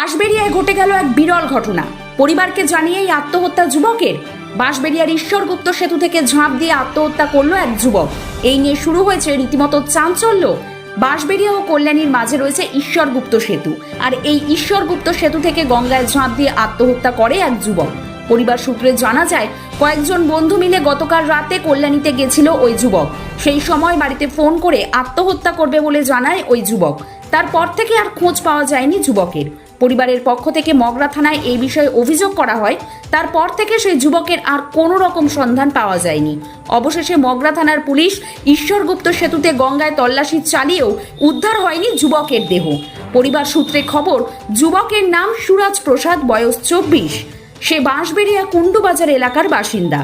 বাঁশবেড়িয়ায় ঘটে গেল এক বিরল ঘটনা। পরিবারকে জানিয়েই আত্মহত্যা যুবকের। বাঁশবেড়িয়ার ঈশ্বরগুপ্ত সেতু থেকে ঝাঁপ দিয়ে আত্মহত্যা করল এক যুবক। এই নিয়ে শুরু হয়েছে রীতিমতো চাঞ্চল্য। বাঁশবেড়িয়া ও কল্যাণীর মাঝে রয়েছে ঈশ্বরগুপ্ত সেতু। আর এই ঈশ্বরগুপ্ত সেতু থেকে গঙ্গায় ঝাঁপ দিয়ে আত্মহত্যা করে এক যুবক। পরিবার সূত্রে জানা যায়, কয়েকজন বন্ধু মিলে গতকাল রাতে কল্যাণীতে গেছিল ওই যুবক। সেই সময় বাড়িতে ফোন করে আত্মহত্যা করবে বলে জানায় ওই যুবক। তারপর থেকে আর খোঁজ পাওয়া যায়নি যুবকের। পরিবারের পক্ষ থেকে মগরা থানায় এই বিষয়ে অভিযোগ করা হয়। তারপর থেকে সেই যুবকের আর কোনো রকম সন্ধান পাওয়া যায়নি। অবশেষে মগরা থানার পুলিশ ঈশ্বরগুপ্ত সেতুতে গঙ্গায় তল্লাশি চালিয়েও উদ্ধার হয়নি যুবকের দেহ। পরিবার সূত্রে খবর, যুবকের নাম সুরাজ প্রসাদ, বয়স চব্বিশ। সে বাঁশবেড়িয়া কুণ্ডুবাজার এলাকার বাসিন্দা।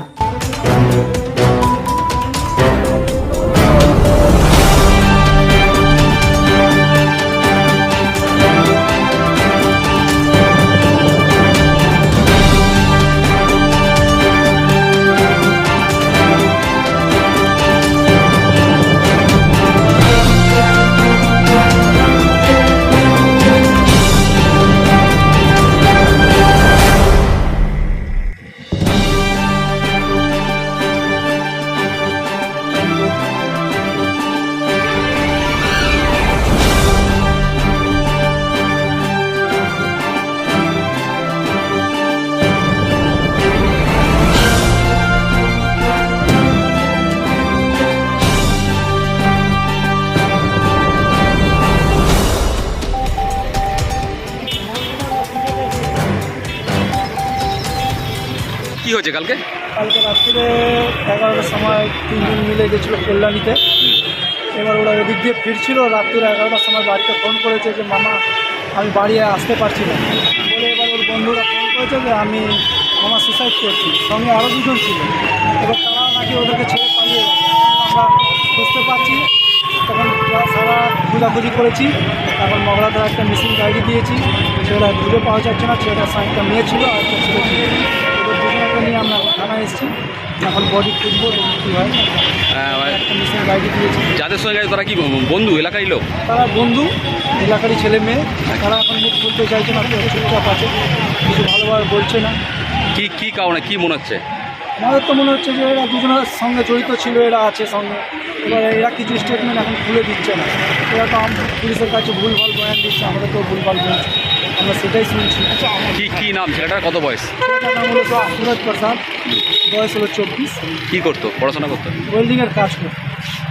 কি হয়েছে কালকে? কালকে রাত্রিরে এগারোটার সময় তিনজন মিলে গেছিল কল্যাণীতে। এবার ওরা এদিক দিয়ে ফিরছিল, রাত্রিরে এগারোটার সময় বাড়িতে ফোন করেছে যে, মামা, আমি বাড়ি আসতে পারছি না। বলে এবার ওর বন্ধুরা ফোন করেছে যে, আমি মামা সুসাইড করছি। সঙ্গে আরও দুজন ছিল। এবার তারা নাকি ওদেরকে ছেড়ে পালিয়ে আমরা বুঝতে পারছি, তখন সারা খোঁজাখুঁজি করেছি। এখন মগলাতে একটা মিসিং ডায়েরি দিয়েছি। ছেলেটা খুঁজে পাওয়া যাচ্ছে না ছেলেটার সঙ্গে একটা মেয়ে ছিল আর একটা ছেলে ছিল। নিয়ে আমরা থানা এসেছি। এখন বডি খুঁজবো কী হয়। দিয়েছি। যাদের সঙ্গে গেছে তারা কি বন্ধু এলাকারই লোক? তারা বন্ধু এলাকারই ছেলে মেয়ে। তারা এখন মুখ খুলতে চাইছে না চুপচাপ আছে। কিছু ভালোভাবে বলছে না। কি কি কারণে কি মনে হচ্ছে? আমাদের তো মনে হচ্ছে যে এরা দুজনের সঙ্গে জড়িত ছিল এরা আছে সঙ্গে। এবার এরা কিছু স্টেটমেন্ট এখন খুলে দিচ্ছে না। এরা তো পুলিশের কাছে ভুলভাল বয়ান দিচ্ছে আমাদের তো ভুলভাল বলছে। আমরা সেটাই শুনছি। কি কি নাম? ছেলেটার কত বয়স? নাম হলো সুরজ প্রসাদ। বয়স হলো চব্বিশ। কী করতো? পড়াশোনা করতো? ওয়েল্ডিংয়ের কাজ করতো।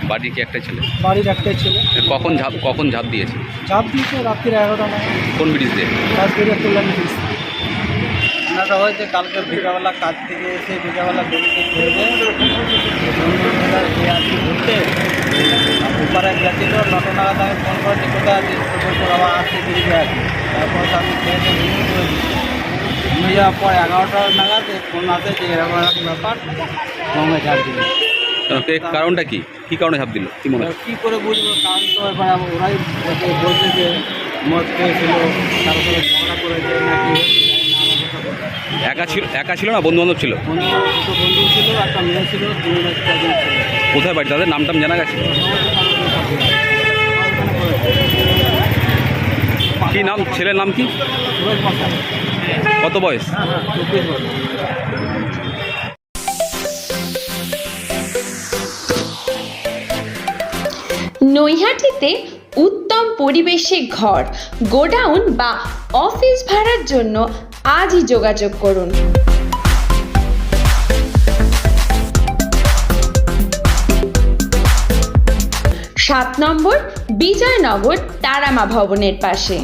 বাড়ির কি একটাই ছেলে? বাড়ির একটাই ছেলে। কখন ঝাঁপ কখন ঝাঁপ দিয়েছে? চাপ দিয়েছে রাত্রির এগারোটা নয় কোন ব্রিজ দিয়ে? রাজবেরিয়া কল্যাণী ব্রিজ। ঘটনাটা হয়েছে কালকে বিকাবেলা কাজ থেকে এসে বিকাবেলা বেরিয়ে খেয়ে আছি ঘুরতে উপরে গেছিল নটা নাগাদ আমি ফোন করেছি কোথায় আছিস? তো বলছে বাবা আসছে বেরিয়ে আছি। তারপর তো আমি খেয়ে দিয়ে ঘুমিয়ে যাওয়ার পর এগারোটা নাগাদ ফোন আসে যে এরকম এরকম ব্যাপার গঙ্গা ঝাড় দিল। কারণটা কি? কি কারণে ঝাঁপ দিল? কি মনে হচ্ছে কী করে বুঝব? কারণ তো এবার ওরাই বলছে বলছে যে মদ খেয়েছিল তারপরে ঝগড়া করেছে নাকি? একা ছিল একা ছিল না? বন্ধু বান্ধব ছিল? কোথায় বাড়ি? তাদের নাম টাম জানা গেছে? কি নাম? ছেলের নাম কি? কত বয়স? নৈহাটিতে উত্তম পরিবেশে ঘর, গোডাউন বা অফিস ভাড়ার জন্য আজই যোগাযোগ করুন। সাত নম্বর বিজয়নগর তারামা ভবনের পাশে।